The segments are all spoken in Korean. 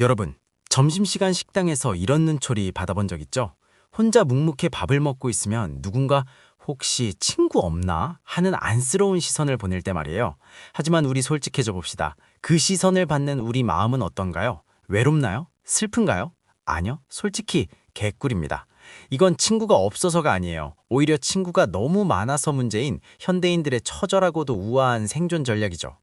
여러분, 점심시간 식당에서 이런 눈초리 받아본 적 있죠? 혼자 묵묵히 밥을 먹고 있으면 누군가 혹시 친구 없나 하는 안쓰러운 시선을 보낼 때 말이에요. 하지만 우리 솔직해져 봅시다. 그 시선을 받는 우리 마음은 어떤가요? 외롭나요? 슬픈가요? 아니요. 솔직히 개꿀입니다. 이건 친구가 없어서가 아니에요. 오히려 친구가 너무 많아서 문제인 현대인들의 처절하고도 우아한 생존 전략이죠.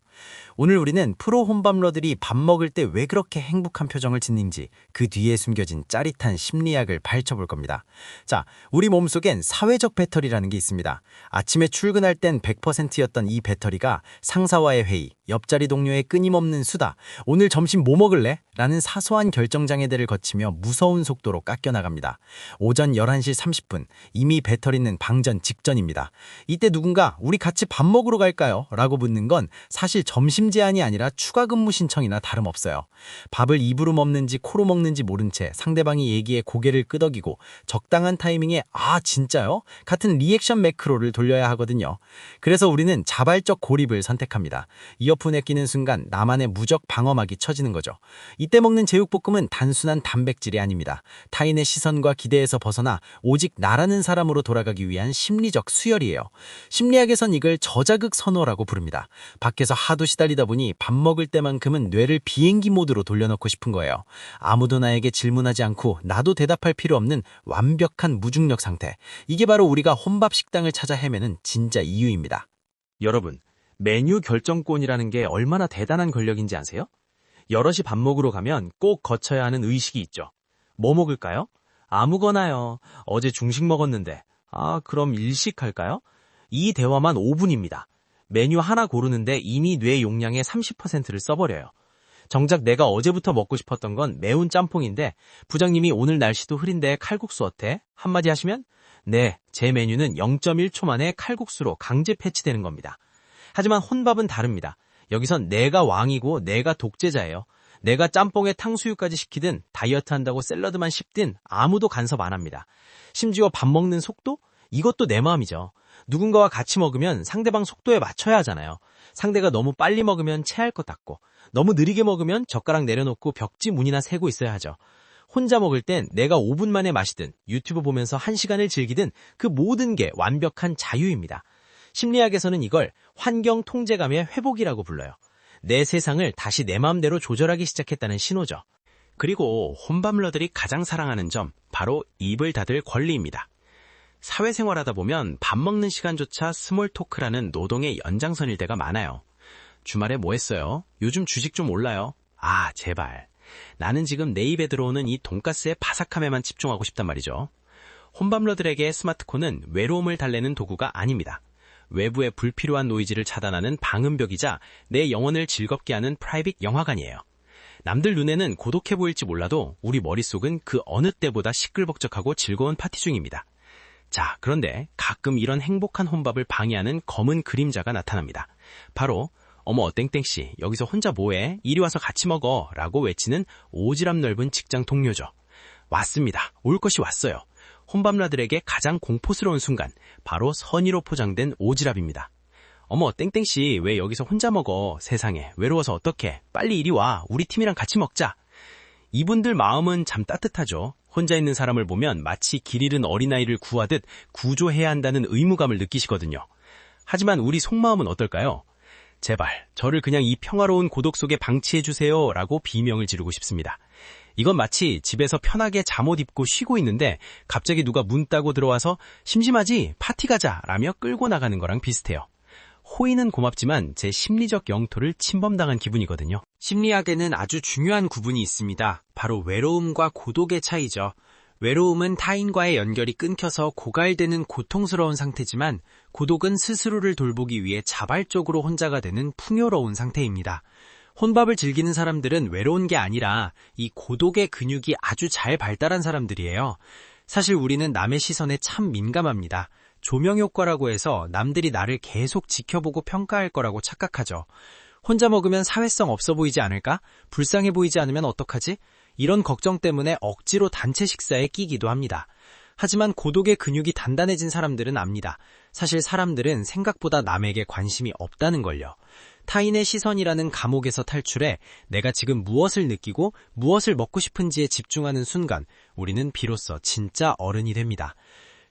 오늘 우리는 프로 혼밥러들이 밥 먹을 때 왜 그렇게 행복한 표정을 짓는지 그 뒤에 숨겨진 짜릿한 심리학을 파헤쳐볼 겁니다. 자, 우리 몸속엔 사회적 배터리라는 게 있습니다. 아침에 출근할 땐 100%였던 이 배터리가 상사와의 회의, 옆자리 동료의 끊임없는 수다, 오늘 점심 뭐 먹을래? 라는 사소한 결정장애들을 거치며 무서운 속도로 깎여 나갑니다. 오전 11시 30분, 이미 배터리는 방전 직전입니다. 이때 누군가 우리 같이 밥 먹으러 갈까요? 라고 묻는 건 사실 점심 제한이 아니라 추가 근무 신청이나 다름없어요. 밥을 입으로 먹는지 코로 먹는지 모른 채 상대방이 얘기에 고개를 끄덕이고 적당한 타이밍에 아 진짜요? 같은 리액션 매크로를 돌려야 하거든요. 그래서 우리는 자발적 고립을 선택합니다. 이어폰에 끼는 순간 나만의 무적 방어막이 쳐지는 거죠. 이때 먹는 제육볶음은 단순한 단백질이 아닙니다. 타인의 시선과 기대에서 벗어나 오직 나라는 사람으로 돌아가기 위한 심리적 수혈이에요. 심리학에선 이걸 저자극 선호라고 부릅니다. 밖에서 하도 시달리 다 보니 밥 먹을 때만큼은 뇌를 비행기 모드로 돌려놓고 싶은 거예요. 아무도 나에게 질문하지 않고 나도 대답할 필요 없는 완벽한 무중력 상태. 이게 바로 우리가 혼밥 식당을 찾아 헤매는 진짜 이유입니다. 여러분, 메뉴 결정권이라는 게 얼마나 대단한 권력인지 아세요? 여럿이 밥 먹으러 가면 꼭 거쳐야 하는 의식이 있죠. 뭐 먹을까요? 아무거나요. 어제 중식 먹었는데. 아, 그럼 일식 할까요? 이 대화만 5분입니다. 메뉴 하나 고르는데 이미 뇌 용량의 30%를 써버려요. 정작 내가 어제부터 먹고 싶었던 건 매운 짬뽕인데 부장님이 오늘 날씨도 흐린데 칼국수 어때? 한마디 하시면 네, 제 메뉴는 0.1초 만에 칼국수로 강제 패치되는 겁니다. 하지만 혼밥은 다릅니다. 여기선 내가 왕이고 내가 독재자예요. 내가 짬뽕에 탕수육까지 시키든 다이어트 한다고 샐러드만 씹든 아무도 간섭 안 합니다. 심지어 밥 먹는 속도? 이것도 내 마음이죠. 누군가와 같이 먹으면 상대방 속도에 맞춰야 하잖아요. 상대가 너무 빨리 먹으면 체할 것 같고 너무 느리게 먹으면 젓가락 내려놓고 벽지 문이나 세고 있어야 하죠. 혼자 먹을 땐 내가 5분 만에 마시든 유튜브 보면서 1시간을 즐기든 그 모든 게 완벽한 자유입니다. 심리학에서는 이걸 환경 통제감의 회복이라고 불러요. 내 세상을 다시 내 마음대로 조절하기 시작했다는 신호죠. 그리고 혼밥러들이 가장 사랑하는 점, 바로 입을 닫을 권리입니다. 사회생활하다 보면 밥 먹는 시간조차 스몰 토크라는 노동의 연장선일 때가 많아요. 주말에 뭐 했어요? 요즘 주식 좀 올라요? 아, 제발. 나는 지금 내 입에 들어오는 이 돈가스의 바삭함에만 집중하고 싶단 말이죠. 혼밥러들에게 스마트폰은 외로움을 달래는 도구가 아닙니다. 외부의 불필요한 노이즈를 차단하는 방음벽이자 내 영혼을 즐겁게 하는 프라이빗 영화관이에요. 남들 눈에는 고독해 보일지 몰라도 우리 머릿속은 그 어느 때보다 시끌벅적하고 즐거운 파티 중입니다. 자, 그런데 가끔 이런 행복한 혼밥을 방해하는 검은 그림자가 나타납니다. 바로 어머 땡땡씨 여기서 혼자 뭐해? 이리 와서 같이 먹어 라고 외치는 오지랖 넓은 직장 동료죠. 왔습니다. 올 것이 왔어요. 혼밥러들에게 가장 공포스러운 순간 바로 선의로 포장된 오지랖입니다. 어머 땡땡씨 왜 여기서 혼자 먹어? 세상에 외로워서 어떡해? 빨리 이리 와. 우리 팀이랑 같이 먹자. 이분들 마음은 참 따뜻하죠. 혼자 있는 사람을 보면 마치 길 잃은 어린아이를 구하듯 구조해야 한다는 의무감을 느끼시거든요. 하지만 우리 속마음은 어떨까요? 제발 저를 그냥 이 평화로운 고독 속에 방치해주세요 라고 비명을 지르고 싶습니다. 이건 마치 집에서 편하게 잠옷 입고 쉬고 있는데 갑자기 누가 문 따고 들어와서 심심하지 파티 가자 라며 끌고 나가는 거랑 비슷해요. 호의는 고맙지만 제 심리적 영토를 침범당한 기분이거든요. 심리학에는 아주 중요한 구분이 있습니다. 바로 외로움과 고독의 차이죠. 외로움은 타인과의 연결이 끊겨서 고갈되는 고통스러운 상태지만 고독은 스스로를 돌보기 위해 자발적으로 혼자가 되는 풍요로운 상태입니다. 혼밥을 즐기는 사람들은 외로운 게 아니라 이 고독의 근육이 아주 잘 발달한 사람들이에요. 사실 우리는 남의 시선에 참 민감합니다. 조명 효과라고 해서 남들이 나를 계속 지켜보고 평가할 거라고 착각하죠. 혼자 먹으면 사회성 없어 보이지 않을까? 불쌍해 보이지 않으면 어떡하지? 이런 걱정 때문에 억지로 단체 식사에 끼기도 합니다. 하지만 고독의 근육이 단단해진 사람들은 압니다. 사실 사람들은 생각보다 남에게 관심이 없다는 걸요. 타인의 시선이라는 감옥에서 탈출해 내가 지금 무엇을 느끼고 무엇을 먹고 싶은지에 집중하는 순간 우리는 비로소 진짜 어른이 됩니다.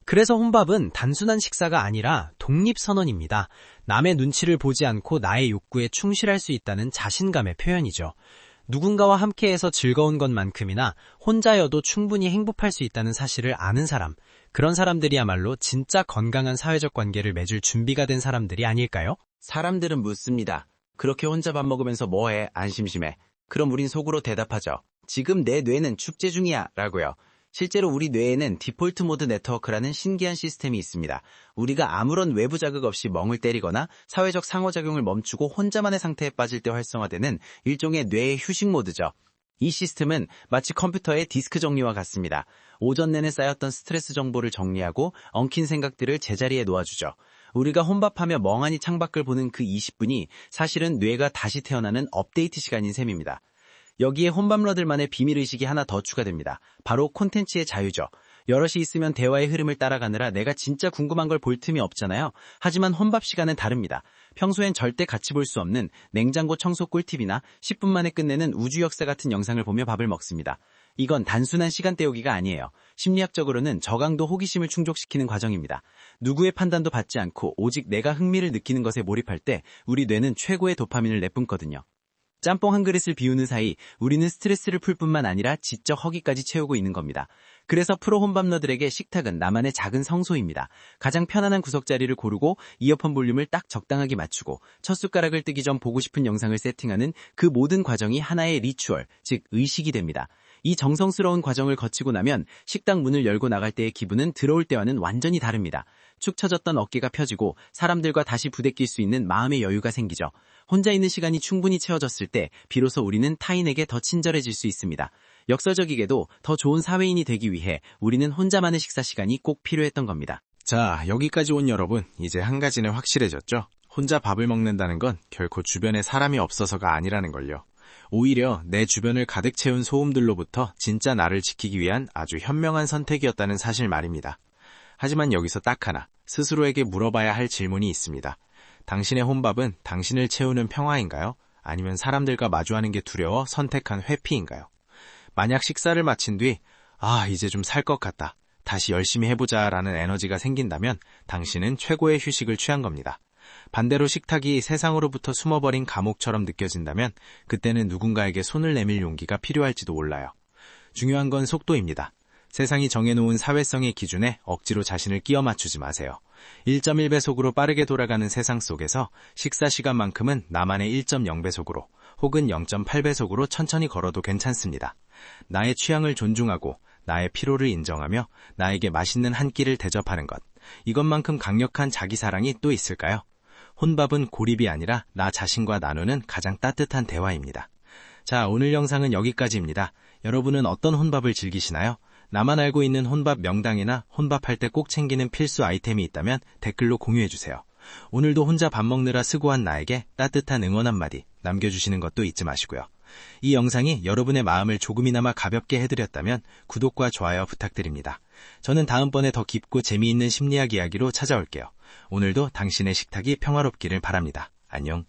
그래서 혼밥은 단순한 식사가 아니라 독립선언입니다. 남의 눈치를 보지 않고 나의 욕구에 충실할 수 있다는 자신감의 표현이죠. 누군가와 함께해서 즐거운 것만큼이나 혼자여도 충분히 행복할 수 있다는 사실을 아는 사람, 그런 사람들이야말로 진짜 건강한 사회적 관계를 맺을 준비가 된 사람들이 아닐까요? 사람들은 묻습니다. 그렇게 혼자 밥 먹으면서 뭐해? 안 심심해? 그럼 우린 속으로 대답하죠. 지금 내 뇌는 축제 중이야. 라고요. 실제로 우리 뇌에는 디폴트 모드 네트워크라는 신기한 시스템이 있습니다. 우리가 아무런 외부 자극 없이 멍을 때리거나 사회적 상호작용을 멈추고 혼자만의 상태에 빠질 때 활성화되는 일종의 뇌의 휴식 모드죠. 이 시스템은 마치 컴퓨터의 디스크 정리와 같습니다. 오전 내내 쌓였던 스트레스 정보를 정리하고 엉킨 생각들을 제자리에 놓아주죠. 우리가 혼밥하며 멍하니 창밖을 보는 그 20분이 사실은 뇌가 다시 태어나는 업데이트 시간인 셈입니다. 여기에 혼밥러들만의 비밀의식이 하나 더 추가됩니다. 바로 콘텐츠의 자유죠. 여럿이 있으면 대화의 흐름을 따라가느라 내가 진짜 궁금한 걸 볼 틈이 없잖아요. 하지만 혼밥 시간은 다릅니다. 평소엔 절대 같이 볼 수 없는 냉장고 청소 꿀팁이나 10분 만에 끝내는 우주 역사 같은 영상을 보며 밥을 먹습니다. 이건 단순한 시간 때우기가 아니에요. 심리학적으로는 저강도 호기심을 충족시키는 과정입니다. 누구의 판단도 받지 않고 오직 내가 흥미를 느끼는 것에 몰입할 때 우리 뇌는 최고의 도파민을 내뿜거든요. 짬뽕 한 그릇을 비우는 사이 우리는 스트레스를 풀 뿐만 아니라 지적 허기까지 채우고 있는 겁니다. 그래서 프로 혼밥러들에게 식탁은 나만의 작은 성소입니다. 가장 편안한 구석 자리를 고르고 이어폰 볼륨을 딱 적당하게 맞추고 첫 숟가락을 뜨기 전 보고 싶은 영상을 세팅하는 그 모든 과정이 하나의 리추얼, 즉 의식이 됩니다. 이 정성스러운 과정을 거치고 나면 식당 문을 열고 나갈 때의 기분은 들어올 때와는 완전히 다릅니다. 축 처졌던 어깨가 펴지고 사람들과 다시 부대낄 수 있는 마음의 여유가 생기죠. 혼자 있는 시간이 충분히 채워졌을 때 비로소 우리는 타인에게 더 친절해질 수 있습니다. 역설적이게도 더 좋은 사회인이 되기 위해 우리는 혼자만의 식사 시간이 꼭 필요했던 겁니다. 자, 여기까지 온 여러분, 이제 한 가지는 확실해졌죠? 혼자 밥을 먹는다는 건 결코 주변에 사람이 없어서가 아니라는 걸요. 오히려 내 주변을 가득 채운 소음들로부터 진짜 나를 지키기 위한 아주 현명한 선택이었다는 사실 말입니다. 하지만 여기서 딱 하나, 스스로에게 물어봐야 할 질문이 있습니다. 당신의 혼밥은 당신을 채우는 평화인가요? 아니면 사람들과 마주하는 게 두려워 선택한 회피인가요? 만약 식사를 마친 뒤, 아, 이제 좀 살 것 같다. 다시 열심히 해보자 라는 에너지가 생긴다면 당신은 최고의 휴식을 취한 겁니다. 반대로 식탁이 세상으로부터 숨어버린 감옥처럼 느껴진다면 그때는 누군가에게 손을 내밀 용기가 필요할지도 몰라요. 중요한 건 속도입니다. 세상이 정해놓은 사회성의 기준에 억지로 자신을 끼워 맞추지 마세요. 1.1배속으로 빠르게 돌아가는 세상 속에서 식사 시간만큼은 나만의 1.0배속으로 혹은 0.8배속으로 천천히 걸어도 괜찮습니다. 나의 취향을 존중하고 나의 피로를 인정하며 나에게 맛있는 한 끼를 대접하는 것. 이것만큼 강력한 자기 사랑이 또 있을까요? 혼밥은 고립이 아니라 나 자신과 나누는 가장 따뜻한 대화입니다. 자, 오늘 영상은 여기까지입니다. 여러분은 어떤 혼밥을 즐기시나요? 나만 알고 있는 혼밥 명당이나 혼밥할 때 꼭 챙기는 필수 아이템이 있다면 댓글로 공유해주세요. 오늘도 혼자 밥 먹느라 수고한 나에게 따뜻한 응원 한마디 남겨주시는 것도 잊지 마시고요. 이 영상이 여러분의 마음을 조금이나마 가볍게 해드렸다면 구독과 좋아요 부탁드립니다. 저는 다음번에 더 깊고 재미있는 심리학 이야기로 찾아올게요. 오늘도 당신의 식탁이 평화롭기를 바랍니다. 안녕.